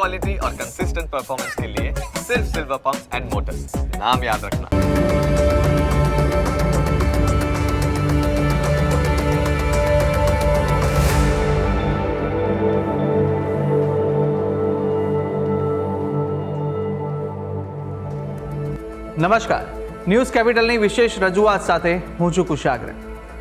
Quality और consistent performance के लिए सिर्फ सिल्वर पंप्स एंड मोटर्स नाम याद रखना નમસ્કાર ન્યૂઝ કેપિટલની વિશેષ રજૂઆત સાથે હું છું કુશાગ્ર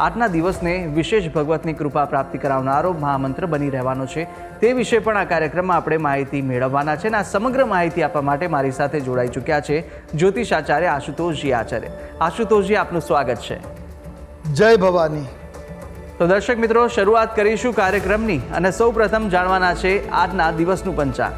આજના દિવસને વિશેષ ભગવતની કૃપા પ્રાપ્તિ કરાવનારો મહામંત્ર બની રહેવાનો છે. તે વિશે પણ આ કાર્યક્રમમાં આપણે માહિતી મેળવવાના છે અને આ સમગ્ર માહિતી આપવા માટે મારી સાથે જોડાઈ ચૂક્યા છે જ્યોતિષ આચાર્ય આશુતોષજી આચાર્ય. આશુતોષજી આપનું સ્વાગત છે. જય ભવાની. તો દર્શક મિત્રો શરૂઆત કરીશું કાર્યક્રમની અને સૌ પ્રથમ જાણવાના છે આજના દિવસનું પંચાંગ.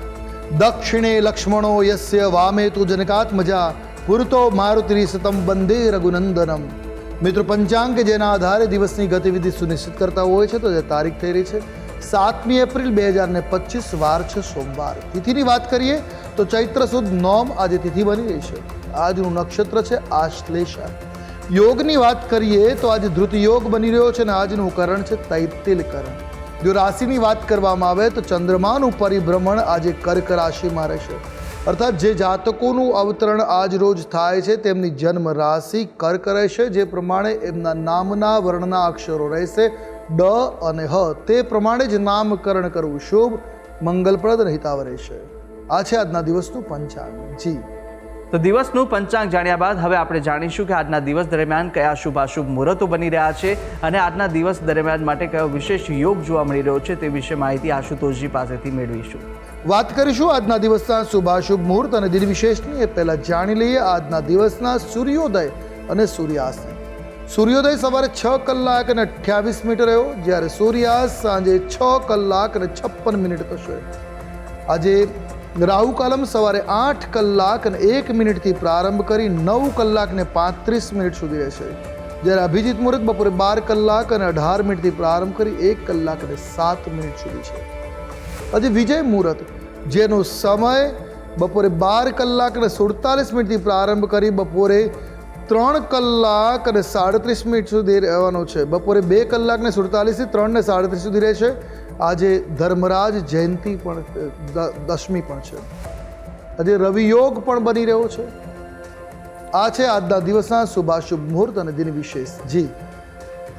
દક્ષિણે લક્ષ્મણો યસ્ય વામે તુ જનકાત્મજા પુરતો મારુ સતમ બંદે રઘુનંદનમ. મિત્રો, પંચાંગ કે જેના આધારે દિવસની ગતિવિધિ સુનિશ્ચિત કરતા હોય છે, તો જે તારીખ થઈ રહી છે, સાતમી એપ્રિલ બે હજાર ને પચીસ, વાર છે સોમવાર. તિથિની વાત કરીએ, તો ચૈત્ર સુદ નોમ આજે તિથિ બની રહી છે. આજનું નક્ષત્ર છે આશ્લેષા. યોગની વાત કરીએ, તો આજે ધૃત યોગ બની રહ્યો છે અને આજનું કરણ છે તૈતિલ કરણ જો રાશિની વાત કરવામાં આવે, તો ચંદ્રમાનું પરિભ્રમણ આજે કર્ક રાશિમાં રહેશે. અર્થાત જે જાતકોનું અવતરણ આજ રોજ થાય છે, તેમની જન્મ રાશિ કર્ક રહેશે જે પ્રમાણે એમના નામના વર્ણના અક્ષરો રહેશે ડ અને હ. તે પ્રમાણે જ નામકરણ કરવું શુભ, મંગલપ્રદ રહિતાવ હિતાવ રહેશે. આ છે આજના દિવસનું પંચાંગ. જી. તો દિવસનું પંચાંગ જાણ્યા બાદ હવે આપણે જાણીશું કે આજના દિવસ દરમિયાન કયા શુભાશુભ મુહૂર્તો બની રહ્યા છે અને આજના દિવસ દરમિયાન માટે કયો વિશેષ યોગ જોવા મળી રહ્યો છે તે વિશે માહિતી આશુતોષજી પાસેથી મેળવીશું. વાત કરીશું આજના દિવસના શુભાશુભ મુહૂર્ત અને દિન વિશેષની. એ પહેલાં જાણી લઈએ આજના દિવસના સૂર્યોદય અને સૂર્યાસ્ત. સૂર્યોદય સવારે છ કલાક અને અઠ્યાવીસ મિનિટ રહ્યો. જ્યારે સૂર્યાસ્ત સાંજે છ કલાક અને છપ્પન મિનિટ થશે. આજે રાહુ કાલમ સવારે આઠ કલાક અને એક મિનિટથી પ્રારંભ કરી નવ કલાક ને પાંત્રીસ મિનિટ સુધી રહેશે. જ્યારે અભિજીત મુહૂર્ત બપોરે બાર કલાક અને અઢાર મિનિટથી પ્રારંભ કરી એક કલાક અને સાત મિનિટ સુધી છે. આજે વિજય મુહૂર્ત. જેનો સમય બપોરે બાર કલાક અને સુડતાલીસ મિનિટથી પ્રારંભ કરી બપોરે ત્રણ કલાક અને સાડત્રીસ મિનિટ સુધી રહેવાનો છે. બપોરે બે કલાક ને સુડતાલીસથી ત્રણ ને સાડત્રીસ સુધી રહેશે આજે ધર્મરાજ જયંતિ પણ દશમી પણ છે. આજે રવિયોગ પણ બની રહ્યો છે. આ છે આજના દિવસના શુભાશુભ મુહૂર્ત અને દિન વિશેષ જી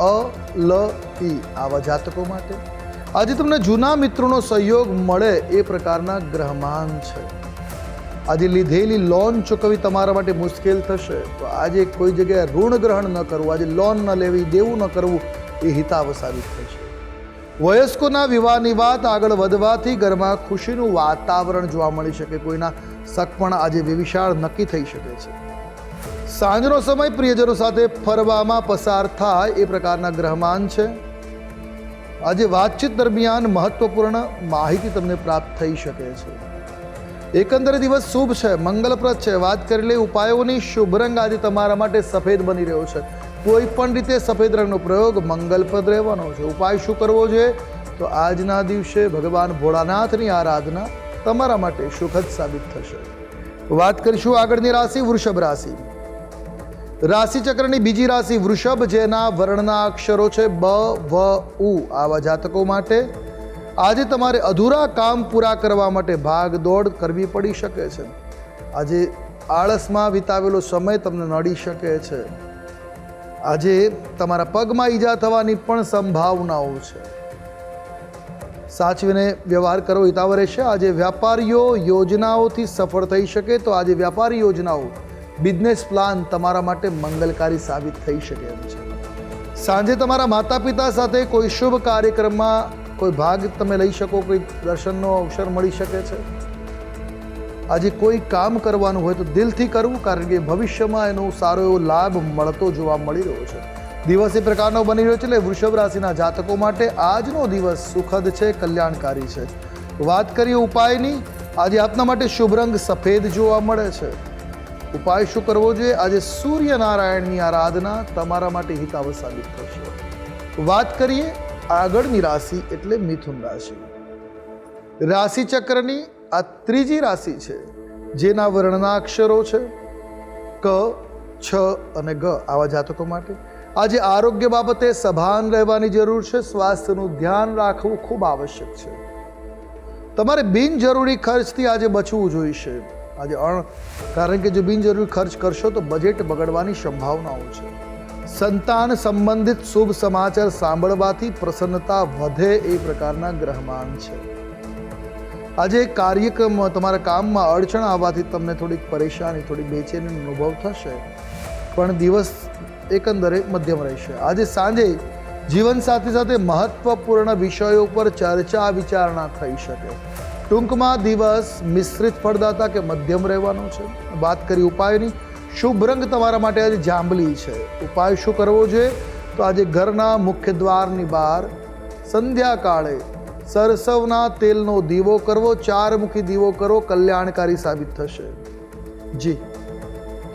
અ લ ઈ આવા જાતકો માટે. આજે તમને જૂના મિત્રોનો સહયોગ મળે એ પ્રકારના ગ્રહમાન છે. આજે લીધેલી લોન ચૂકવવી તમારા માટે મુશ્કેલ થશે. તો આજે કોઈ જગ્યાએ ઋણ ગ્રહણ ન કરવું, આજે લોન ન લેવી, દેવું ન કરવું એ હિતાવ સાબિત થશે. વયસ્કોના વિવાહની વાત આગળ વધવાથી ઘરમાં ખુશીનું વાતાવરણ જોવા મળી શકે, કોઈના સગપણ આજે વિવિશાળ નક્કી થઈ શકે છે. સાંજનો સમય પ્રિયજનો સાથે ફરવામાં પસાર થાય એ પ્રકારના ગ્રહમાન છે. આજે વાતચીત દરમિયાન મહત્વપૂર્ણ માહિતી તમને પ્રાપ્ત થઈ શકે છે. એકંદરે દિવસ શુભ છે, મંગલપ્રદ છે. વાત કરી લે ઉપાયોની શુભ રંગ આજે તમારા માટે સફેદ બની રહ્યો છે. કોઈ પણ રીતે સફેદ રંગનો પ્રયોગ મંગલપ્રદ રહેવાનો છે. ઉપાય શું કરવો જોઈએ તો આજના દિવસે ભગવાન ભોળાનાથની આરાધના તમારા માટે સુખદ સાબિત થશે. વાત કરીશું આગળની રાશિ, વૃષભ રાશિ. રાશિ ચક્રની બીજી રાશિ, વૃષભ, જેના વર્ણના અક્ષરો છે બ, વ, ઉ આવા જાતકો માટે. આજે તમારે અધૂરા કામ પૂરા કરવા માટે ભાગ દોડ કરવી પડી શકે છે. આજે આળસમાં વિતાવેલો સમય તમને નડી શકે છે. આજે તમારા પગમાં ઈજા થવાની પણ સંભાવનાઓ છે. સાચવીને વ્યવહાર કરવો હિતાવ રહેશે આજે વ્યાપારીઓ યોજનાઓથી સફળ થઈ શકે તો આજે વ્યાપારી યોજનાઓ બિઝનેસ પ્લાન તમારા માટે મંગલકારી સાબિત થઈ શકે એમ છે. સાંજે તમારા માતા પિતા સાથે કોઈ શુભ કાર્યક્રમમાં કોઈ ભાગ તમે લઈ શકો, કોઈ દર્શનનો અવસર મળી શકે છે? આજે કોઈ કામ કરવાનું હોય તો દિલથી કરવું, કારણ કે ભવિષ્યમાં એનો સારો એવો લાભ મળતો જોવા મળી રહ્યો છે. દિવસ એ પ્રકારનો બની રહ્યો છે એટલે વૃષભ રાશિના જાતકો માટે આજનો દિવસ સુખદ છે, કલ્યાણકારી છે. વાત કરીએ ઉપાયની, આજે આપના માટે શુભ રંગ સફેદ જોવા મળે છે. ઉપાય શું કરવો જોઈએ? આજે સૂર્યનારાયણની આરાધના તમારા માટે હિતાવ સાબિત થશે. વાત કરીએ આગળની રાશિ એટલે મિથુન રાશિ. રાશિ ચક્રની આ ત્રીજી રાશિ છે, જેના વર્ણના અક્ષરો છે ક, છ અને ગ આવા જાતકો માટે. આજે આરોગ્ય બાબતે સભાન રહેવાની જરૂર છે. સ્વાસ્થ્યનું ધ્યાન રાખવું ખૂબ આવશ્યક છે. તમારે બિનજરૂરી ખર્ચથી આજે બચવું જોઈશે. આજે અણ, કારણ કે જો બિનજરૂરી ખર્ચ કરશો તો બજેટ બગડવાની સંભાવનાઓ છે. સંતાન સંબંધિત શુભ સમાચાર સાંભળવાથી પ્રસન્નતા વધે એ પ્રકારના ગ્રહમાન છે. આજે કાર્યક્રમ તમારા કામમાં અડચણ આવવાથી તમને થોડીક પરેશાની થોડી બેચેની અનુભવ થશે. પણ દિવસ એકંદરે મધ્યમ રહેશે. આજે સાંજે જીવનસાથી સાથે મહત્વપૂર્ણ વિષયો પર ચર્ચા વિચારણા થઈ શકે. ટૂંકમાં દિવસ મિશ્રિત ફળદાતા કે મધ્યમ રહેવાનો છે? વાત કરી ઉપાયની? શુભ રંગ તમારા માટે આજે જાંબલી છે. ઉપાય શું કરવો જોઈએ તો આજે ઘરના મુખ્ય દ્વારની બહાર સંધ્યાકાળે સરસવના તેલનો દીવો કરવો, ચારમુખી દીવો કરવો કલ્યાણકારી સાબિત થશે. જી.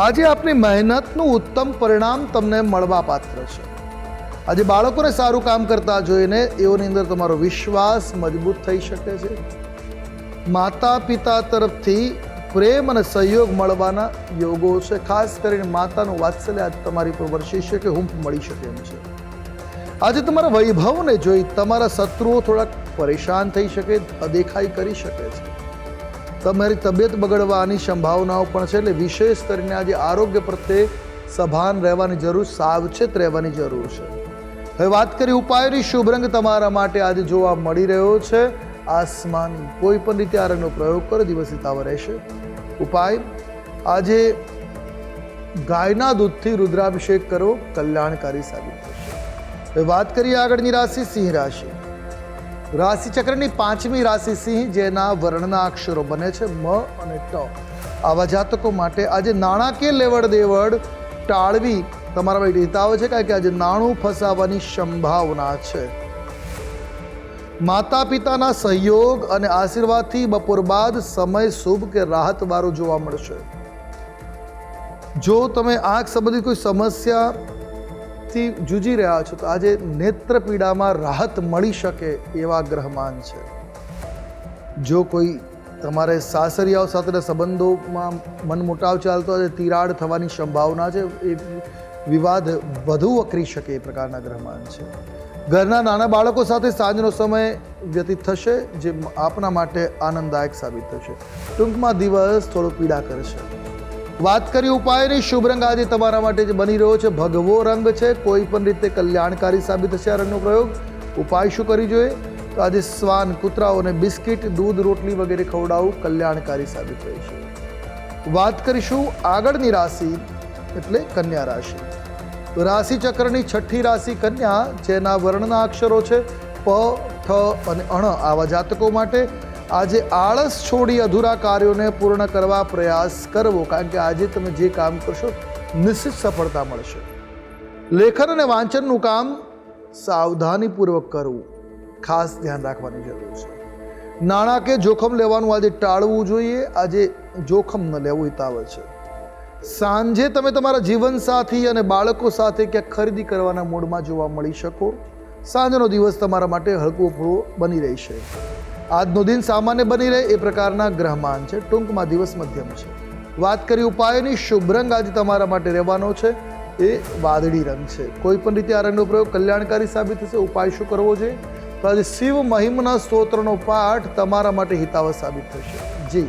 આજે આપની મહેનતનું ઉત્તમ પરિણામ તમને મળવા પાત્ર છે. આજે બાળકોને સારું કામ કરતા જોઈને એઓની અંદર તમારો વિશ્વાસ મજબૂત થઈ શકે છે. માતા પિતા તરફથી પ્રેમ અને સહયોગ મળવાના યોગો છે. ખાસ કરીને માતાનું વાત્સલ્ય આજ તમારી પર વરસી શકે, હુંફ મળી શકે એમ છે. આજે તમારા વૈભવને જોઈ તમારા શત્રુઓ થોડાક પરેશાન થઈ શકે, અદેખાઈ કરી શકે છે. તમારી તબિયત બગડવાની સંભાવનાઓ પણ છે એટલે વિશેષ કરીને આજે આરોગ્ય પ્રત્યે સભાન રહેવાની જરૂર, સાવચેત રહેવાની જરૂર છે. હવે વાત કરી ઉપાયોની. શુભ રંગ તમારા માટે આજે જોવા મળી રહ્યો છે. આસમાની કોઈ પણ રીતે આ રંગનો પ્રયોગ કરો દિવસ હિતાવ રહેશે. ઉપાય, આજે ગાયના દૂધથી રુદ્રાભિષેક કરો, કલ્યાણકારી સાબિત થશે. હવે વાત કરીએ આગળની રાશિ, સિંહ રાશિ. રાશિ ચક્રની પાંચમી રાશિ સિંહ, જેના વર્ણના અક્ષરો બને છે મ અને ટ. આવા જાતકો માટે આજે નાણાકીય લેવડ દેવડ ટાળવી તમારા માટે હિતાવ છે, કારણ કે આજે નાણું ફસાવાની સંભાવના છે. માતા પિતાના સહયોગ અને આશીર્વાદથી બપોર બાદ સમય શુભ કે રાહત વાળો જોવા મળશે. જો તમે આંખ સંબંધિત કોઈ સમસ્યાથી જૂજી રહ્યા છો તો આજે નેત્ર પીડામાં રાહત મળી શકે એવા ગ્રહમાન છે. જો કોઈ તમારે સાસરિયાઓ સાથેના સંબંધોમાં મનમુટાવ ચાલતો આજે તિરાડ થવાની સંભાવના છે. એ વિવાદ વધુ વકરી શકે એ પ્રકારના ગ્રહમાન છે. ઘરના નાના બાળકો સાથે સાંજનો સમય વ્યતીત થશે, જે આપના માટે આનંદદાયક સાબિત થશે. ટૂંકમાં દિવસ થોડો પીડા કરશે. વાત કરી ઉપાયની. શુભ રંગ આજે તમારા માટે જે બની રહ્યો છે. ભગવો રંગ છે. કોઈ પણ રીતે કલ્યાણકારી સાબિત થશે આ રંગનો પ્રયોગ. ઉપાય શું કરી જોઈએ? તો આજે શ્વાન કૂતરાઓને બિસ્કિટ, દૂધ, રોટલી વગેરે ખવડાવવું કલ્યાણકારી સાબિત રહેશે વાત કરીશું આગળની રાશિ, એટલે કન્યા રાશિ. રાશિ ચક્રની છઠ્ઠી રાશિ કન્યા, જેના વર્ણના અક્ષરો છે પ, ઠ અને અણ આવા જાતકો માટે આજે આળસ છોડી અધૂરા કાર્યોને પૂર્ણ કરવા પ્રયાસ કરવો, કારણ કે આજે તમે જે કામ કરશો નિશ્ચિત સફળતા મળશે. લેખન અને વાંચનનું કામ સાવધાનીપૂર્વક કરવું, ખાસ ધ્યાન રાખવાની જરૂર છે. નાણાકીય જોખમ લેવાનું આજે ટાળવું જોઈએ, આજે જોખમ ન લેવું હિતાવ છે. સાંજે તમે તમારા જીવનસાથી અને બાળકો સાથે ક્યાંક ખરીદી કરવાના મૂડમાં જોવા મળી શકો. સાંજનો દિવસ તમારા માટે હળવો ફળવો બની રહેશે. આજનો દિન સામાન્ય બની રહે એ પ્રકારના ગ્રહમાન છે. ટૂંકમાં દિવસ મધ્યમ છે. વાત કરી ઉપાયોની, શુભ રંગ આજે તમારા માટે રહેવાનો છે. એ વાદળી રંગ છે. કોઈ પણ રીતે આ રંગનો પ્રયોગ કલ્યાણકારી સાબિત થશે, ઉપાય શું કરવો જોઈએ? તો આજે શિવ મહિમના સ્તોત્રનો પાઠ તમારા માટે હિતાવહ સાબિત થશે. જી.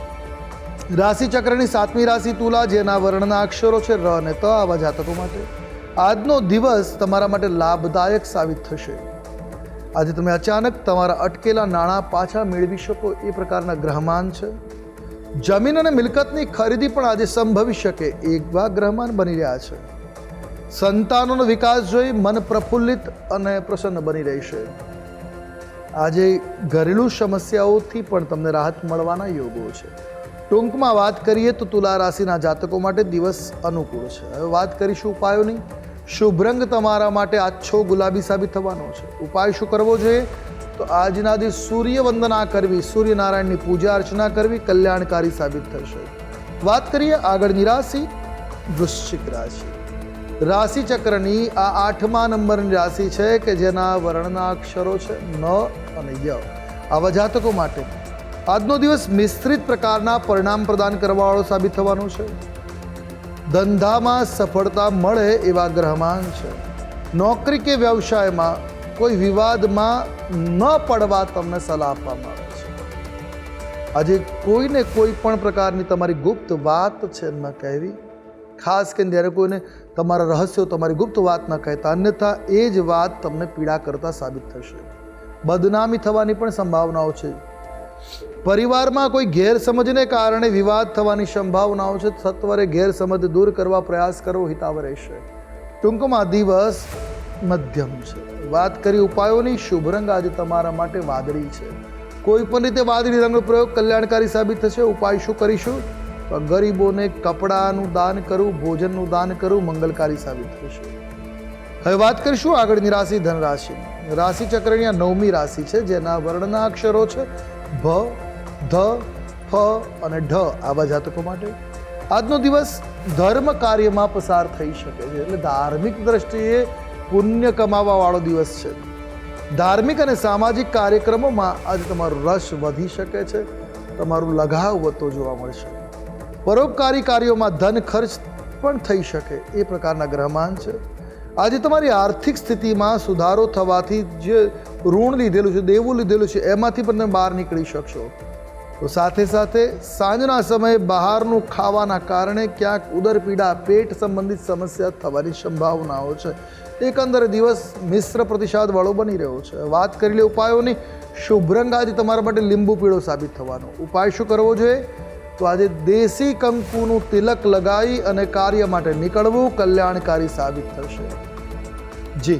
રાશિ ચક્રની સાતમી રાશિ તુલા, જેના વર્ણના અક્ષરો છે ર અને ત, આવા જાતકો માટે. આજનો દિવસ તમારા માટે લાભદાયક સાબિત થશે. આજે તમે અચાનક તમારા અટકેલા નાણાં પાછા મેળવી શકો એ પ્રકારના ગ્રહમાન છે. જમીન અને મિલકતની ખરીદી પણ આજે સંભવી શકે એવા ગ્રહમાન બની રહ્યા છે. સંતાનોનો વિકાસ જોઈ મન પ્રફુલ્લિત અને પ્રસન્ન બની રહેશે. આજે ઘરેલું સમસ્યાઓથી પણ તમને રાહત મળવાના યોગો છે. ટૂંકમાં વાત કરીએ તો તુલા રાશિના જાતકો માટે દિવસ અનુકૂળ છે. હવે વાત કરીશું ઉપાયોની. શુભ રંગ તમારા માટે આછો ગુલાબી સાબિત થવાનો છે. ઉપાય શું કરવો જોઈએ? તો આજના દિવસ સૂર્ય વંદના કરવી, સૂર્યનારાયણની પૂજા અર્ચના કરવી, કલ્યાણકારી સાબિત થશે. વાત કરીએ આગળની રાશિ, વૃશ્ચિક રાશિ. રાશિ ચક્રની આ આઠમા નંબરની રાશિ છે કે જેના વર્ણના અક્ષરો છે ન અને ય. આવા જાતકો માટે આજનો દિવસ મિશ્રિત પ્રકારના પરિણામ પ્રદાન કરવાવાળો સાબિત થવાનો છે. ધંધામાં સફળતા મળે એવા ગ્રહમાન છે. નોકરી કે વ્યવસાયમાં કોઈ વિવાદમાં ન પડવા તમને સલાહ આપવામાં આવે છે. આજે કોઈને કોઈ પણ પ્રકારની તમારી ગુપ્ત વાત છે ન કહેવી. ખાસ કરીને જ્યારે કોઈને તમારા રહસ્યો તમારી ગુપ્ત વાત ન કહેતા, અન્યથા એ જ વાત તમને પીડા કરતા સાબિત થશે. બદનામી થવાની પણ સંભાવનાઓ છે. પરિવારમાં કોઈ ગેરસમજને કારણે વિવાદ થવાની સંભાવનાઓ છે. સત્વરે ગેરસમજ દૂર કરવા પ્રયાસ કરવો હિતાવ રહેશે. ટૂંકમાં દિવસ મધ્યમ છે. વાત કરી ઉપાયોની, શુભ રંગ આજે તમારા માટે વાદળી છે. કોઈ પણ રીતે વાદળી રંગનો પ્રયોગ કલ્યાણકારી સાબિત થશે. ઉપાય શું કરીશું? તો ગરીબોને કપડાનું દાન કરવું ભોજનનું દાન કરવું મંગલકારી સાબિત થશે. હવે વાત કરીશું આગળની રાશિ ધન રાશિ રાશિ ચક્રની આ નવમી રાશિ છે, જેના વર્ણના અક્ષરો છે. ભ ધ, ફ અને ઢ આવા જાતકો માટે આજનો દિવસ ધર્મ કાર્યમાં પસાર થઈ શકે છે. એટલે ધાર્મિક દ્રષ્ટિએ પુણ્ય કમાવાવાળો દિવસ છે. ધાર્મિક અને સામાજિક કાર્યક્રમોમાં આજે તમારો રસ વધી શકે છે. તમારું લગાવ વધતો જોવા મળશે. પરોપકારી કાર્યોમાં ધન ખર્ચ પણ થઈ શકે એ પ્રકારના ગ્રહમાન છે. આજે તમારી આર્થિક સ્થિતિમાં સુધારો થવાથી જે ઋણ લીધેલું છે, દેવું લીધેલું છે, એમાંથી પણ તમે બહાર નીકળી શકશો. તો સાથે સાથે સાંજના સમયે બહારનું ખાવાના કારણે ક્યાંક ઉદરપીડા, પેટ સંબંધિત સમસ્યા થવાની સંભાવનાઓ છે. એકંદરે દિવસ મિશ્ર પ્રતિસાદવાળો બની રહ્યો છે. વાત કરી લે ઉપાયોની, શુભ રંગ આજે તમારા માટે લીંબુ પીળો સાબિત થવાનો. ઉપાય શું કરવો જોઈએ? તો આજે દેશી કંકુનું તિલક લગાવી અને કાર્ય માટે નીકળવું કલ્યાણકારી સાબિત થશે. જી.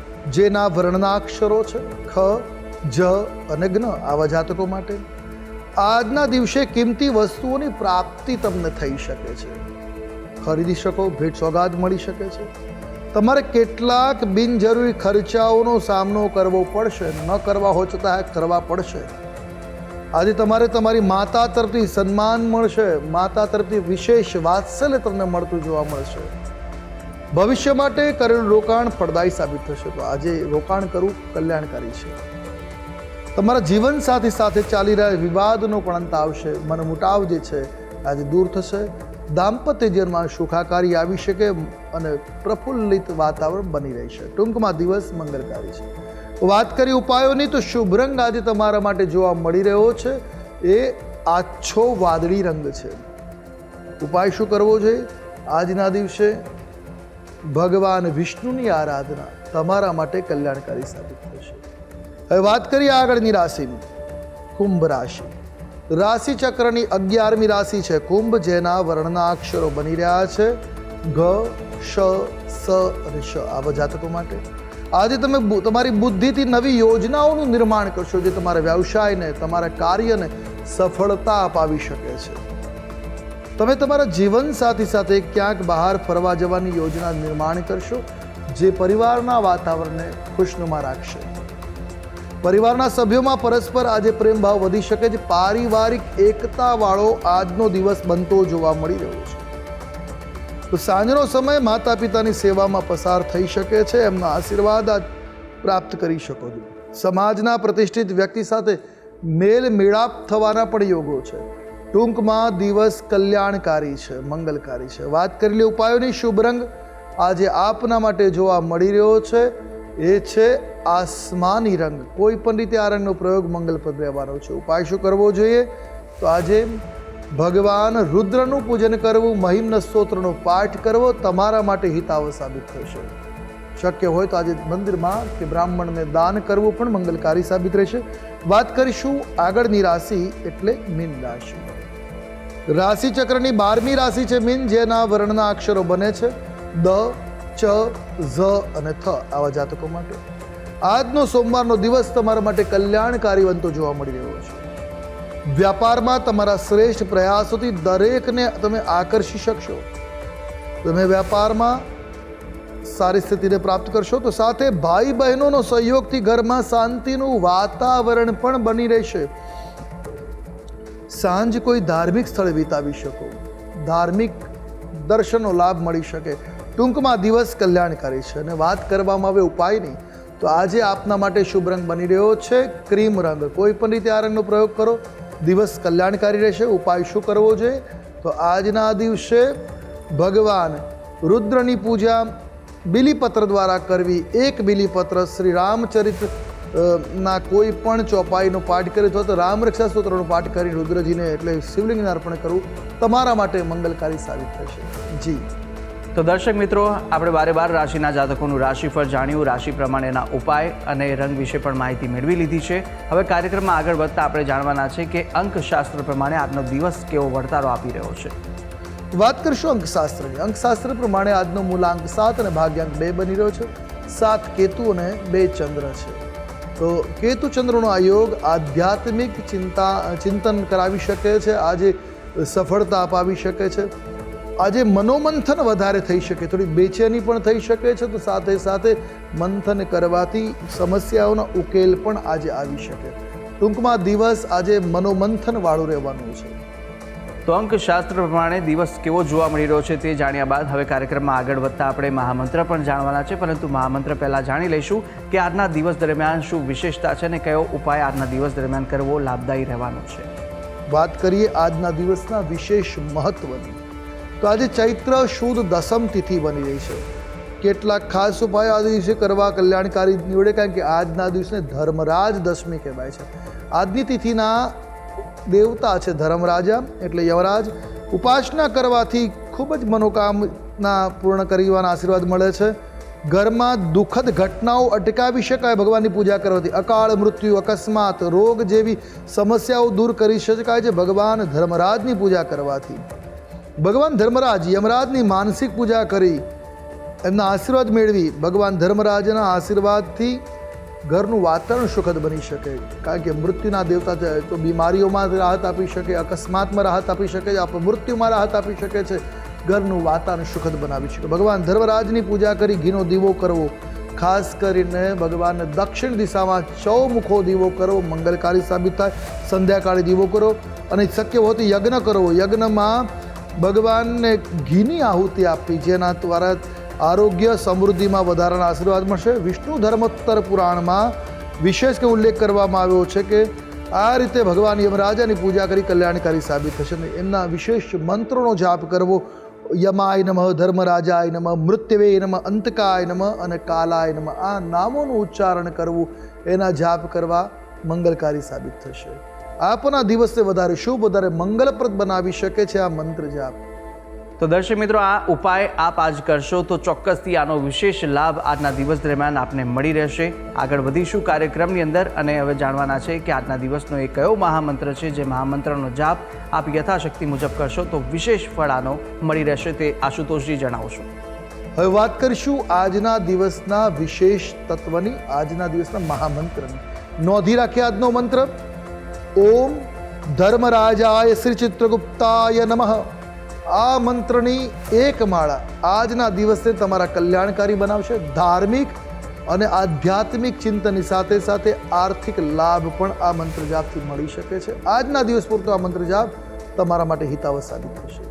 જેના વર્ણના અક્ષરો છે, ખ, જ અને જ્ઞ આવા જાતકો માટે. આજના દિવસે કિંમતી વસ્તુઓની પ્રાપ્તિ તમને થઈ શકે છે. ખરીદી શકો, ભેટ સોગાદ મળી શકે છે. તમારે કેટલાક બિનજરૂરી ખર્ચાઓનો સામનો કરવો પડશે, ન કરવા હો છતાં કરવા પડશે. આજે તમારે તમારી માતા તરફથી સન્માન મળશે, માતા તરફથી વિશેષ વાત્સલ્ય તમને મળતું જોવા મળશે. ભવિષ્ય માટે કરેલું રોકાણ ફળદાયી સાબિત થશે. તો આજે રોકાણ કરવું કલ્યાણકારી છે. તમારા જીવન સાથી સાથે ચાલી રહેલા વિવાદનો પણ અંત આવશે. મનમુટાવ જે છે, આજે દૂર થશે. દાંપત્ય જીવનમાં સુખાકારી આવી શકે અને પ્રફુલ્લિત વાતાવરણ બની રહેશે. ટૂંકમાં દિવસ મંગળકારી છે. વાત કરી ઉપાયોની, તો શુભ રંગ આજે તમારા માટે જોવા મળી રહ્યો છે. એ આછો વાદળી રંગ છે. ઉપાય શું કરવો જોઈએ? આજના દિવસે ભગવાન વિષ્ણુની આરાધના તમારા માટે કલ્યાણકારી સાબિત થશે હવે વાત કરીએ આગળની રાશિની. કુંભ રાશિ. રાશિ ચક્રની અગિયારમી રાશિ છે કુંભ, જેના વર્ણના અક્ષરો બની રહ્યા છે ઘ, શ, સ અને શ. આવા જાતકો માટે. આજે તમે તમારી બુદ્ધિથી નવી યોજનાઓનું નિર્માણ કરશો જે તમારા વ્યવસાયને, તમારા કાર્યને સફળતા અપાવી શકે છે. તમે તમારા જીવન સાથી સાથે ક્યાંક બહાર ફરવા જવાની યોજના નિર્માણ કરશો, જે પરિવારના વાતાવરણને ખુશનુમા રાખશે. પરિવારના સભ્યોમાં પરસ્પર આજે પ્રેમભાવ વધી શકે છે. પારિવારિક એકતાવાળો આજનો દિવસ બનતો જોવા મળી રહ્યો છે. તો સાંજનો સમય માતા પિતાની સેવામાં પસાર થઈ શકે છે. એમના આશીર્વાદ પ્રાપ્ત કરી શકો છો. સમાજના પ્રતિષ્ઠિત વ્યક્તિ સાથે મેલ મેળાપ થવાના પણ યોગો છે. ટૂંકમાં દિવસ કલ્યાણકારી છે, મંગલકારી છે. વાત કરી લે ઉપાયોની શુભ રંગ આજે આપના માટે જોવા મળી રહ્યો છે. એ છે આસમાની રંગ. કોઈ પણ રીતે આ રંગનો પ્રયોગ મંગલપ્રદ રહેવાનો છે. ઉપાય શું કરવો જોઈએ? તો આજે ભગવાન રુદ્રનું પૂજન કરવું, મહિમ્ન સ્તોત્રનો પાઠ કરવો તમારા માટે હિતાવ સાબિત થશે. શક્ય હોય તો આજે મંદિરમાં કે બ્રાહ્મણને દાન કરવું પણ મંગલકારી સાબિત રહેશે. વાત કરીશું આગળની રાશિ એટલે મીન રાશિ રાશિ ચક્રની બારમી રાશિ છે મીન, જેના વર્ણના અક્ષરો બને છે દ, ચ, ઝ અને થ આવા જાતકો માટે. આજનો સોમવારનો દિવસ તમારા માટે કલ્યાણકારી બનતો જોવા મળી રહ્યો છે. વ્યાપારમાં તમારા શ્રેષ્ઠ પ્રયાસોથી દરેકને તમે આકર્ષી શકશો. તમે વ્યાપારમાં સારી સ્થિતિને પ્રાપ્ત કરશો તો સાથે ભાઈ બહેનોનો સહયોગથી ઘરમાં શાંતિનું વાતાવરણ પણ બની રહેશે. સાંજ કોઈ ધાર્મિક સ્થળે વિતાવી શકો. ધાર્મિક દર્શનનો લાભ મળી શકે. ટૂંકમાં દિવસ કલ્યાણકારી છે અને વાત કરવામાં આવે ઉપાયની તો આજે આપના માટે શુભ રંગ બની રહ્યો છે ક્રીમ રંગ. કોઈ પણ રીતે આ રંગનો પ્રયોગ કરો. દિવસ કલ્યાણકારી રહેશે. ઉપાય શું કરવો જોઈએ? તો આજના દિવસે ભગવાન રુદ્રની પૂજા બિલીપત્ર દ્વારા કરવી. એક બિલીપત્ર શ્રી રામચરિત્ર ના કોઈ પણ ચોપાઈનો પાઠ કરે અથવા તો રામ રક્ષા સ્તોત્રનો પાઠ કરી રુદ્રજીને એટલે શિવલિંગને અર્પણ કરવું તમારા માટે મંગલકારી સાબિત થશે. જી. તો દર્શક મિત્રો આપણે બારે બાર રાશિના જાતકોનું રાશિફળ જાણ્યું રાશિ પ્રમાણેના ઉપાય અને રંગ વિશે પણ માહિતી મેળવી લીધી છે. હવે કાર્યક્રમમાં આગળ વધતા આપણે જાણવાના છે કે અંકશાસ્ત્ર પ્રમાણે આજનો દિવસ કેવો વળતારો આપી રહ્યો છે. વાત કરીશું અંકશાસ્ત્રની. અંકશાસ્ત્ર પ્રમાણે આજનો મૂલાંક સાત અને ભાગ્યાંક બે બની રહ્યો છે. સાત કેતુ અને બે ચંદ્ર છે. તો કેતુચંદ્રનો આ યોગ આધ્યાત્મિક ચિંતા, ચિંતન કરાવી શકે છે, આજે સફળતા અપાવી શકે છે. આજે મનોમંથન વધારે થઈ શકે, થોડી બેચેની પણ થઈ શકે છે, તો સાથે સાથે મંથન કરવાથી સમસ્યાઓના ઉકેલ પણ આજે આવી શકે. ટૂંકમાં દિવસ આજે મનોમંથન વાળું રહેવાનું છે. તો અંકશાસ્ત્ર પ્રમાણે દિવસ કેવો જોવા મળી રહ્યો છે તે જાણ્યા બાદ હવે કાર્યક્રમમાં આગળ વધતા આપણે મહામંત્ર પણ જાણવાના છે, પરંતુ મહામંત્ર પહેલાં જાણી લઈશું કે આજના દિવસ દરમિયાન શું વિશેષતા છે અને કયો ઉપાય આજના દિવસ દરમિયાન કરવો લાભદાયી રહેવાનો છે. વાત કરીએ આજના દિવસના વિશેષ મહત્વની. તો આજે ચૈત્ર શુદ્ધ દસમ તિથિ બની રહી છે. કેટલાક ખાસ ઉપાયો આ દિવસે કરવા કલ્યાણકારી નીવડે, કારણ કે આજના દિવસને ધર્મરાજ દશમી કહેવાય છે. આજની તિથિના દેવતા છે ધર્મરાજા એટલે યવરાજ. ઉપાસના કરવાથી ખૂબ જ મનોકામના પૂર્ણ કરવાના આશીર્વાદ મળે છે. ઘરમાં દુઃખદ ઘટનાઓ અટકાવી શકાય ભગવાનની પૂજા કરવાથી. અકાળ મૃત્યુ, અકસ્માત, રોગ જેવી સમસ્યાઓ દૂર કરી શકાય છે ભગવાન ધર્મરાજની પૂજા કરવાથી. ભગવાન ધર્મરાજ યમરાજની માનસિક પૂજા કરી. એમના આશીર્વાદ મેળવી ભગવાન ધર્મરાજના આશીર્વાદથી ઘરનું વાતાવરણ સુખદ બની શકે. કારણ કે મૃત્યુના દેવતા છે તો બીમારીઓમાં રાહત આપી શકે, અકસ્માતમાં રાહત આપી શકે છે મૃત્યુમાં રાહત આપી શકે છે. ઘરનું વાતાવરણ સુખદ બનાવી શકે. ભગવાન ધર્મરાજની પૂજા કરી ઘીનો દીવો કરવો. ખાસ કરીને ભગવાનને દક્ષિણ દિશામાં ચૌમુખો દીવો કરવો. મંગલકારી સાબિત થાય, સંધ્યાકાળે દીવો કરો અને શક્ય હોતી યજ્ઞ કરવો યજ્ઞમાં ભગવાનને ઘીની આહુતિ આપવી, જેના દ્વારા આરોગ્ય સમૃદ્ધિમાં વધારાના આશીર્વાદ મળશે. વિષ્ણુ ધર્મોત્તર પુરાણમાં વિશેષ કે ઉલ્લેખ કરવામાં આવ્યો છે કે આ રીતે ભગવાન યમરાજાની પૂજા કરી કલ્યાણકારી સાબિત થશે અને એમના વિશેષ મંત્રોનો જાપ કરવો. યમાય નમઃ ધર્મરાજાય નમઃ મૃત્યવે નમઃ અંતકાય નમઃ અને કાલાય નમઃ. આ નામોનું ઉચ્ચારણ કરવું, એના જાપ કરવા મંગલકારી સાબિત થશે. આપના દિવસે વધારે શુભ, વધારે મંગલપ્રદ બનાવી શકે છે આ મંત્ર જાપ. તો દર્શક મિત્રો, આ ઉપાય આપ આજ કરશો તો ચોક્કસથી આનો વિશેષ લાભ આજના દિવસ દરમિયાન આપને મળી રહેશે. આગળ વધીશું કાર્યક્રમની અંદર અને હવે જાણવાના છે કે આજના દિવસનો એ કયો મહામંત્ર છે જે મહામંત્રનો જાપ આપ યથાશક્તિ મુજબ કરશો તો વિશેષ ફળ આનો મળી રહેશે તે આશુતોષજી જણાવશો. હવે વાત કરીશું આજના દિવસના વિશેષ તત્વની, આજના દિવસના મહામંત્રની. નોંધી રાખીએ આજનો મંત્ર. ઓમ ધર્મરાજાય શ્રી ચિત્રગુપ્તાય નમઃ. આ મંત્રની એક માળા આજના દિવસે તમારા કલ્યાણકારી બનાવશે. ધાર્મિક અને આધ્યાત્મિક ચિંતનની સાથે સાથે આર્થિક લાભ પણ આ મંત્ર જાપથી મળી શકે છે. આજના દિવસ પૂરતો આ મંત્ર જાપ તમારા માટે હિતાવ સાબિત થશે.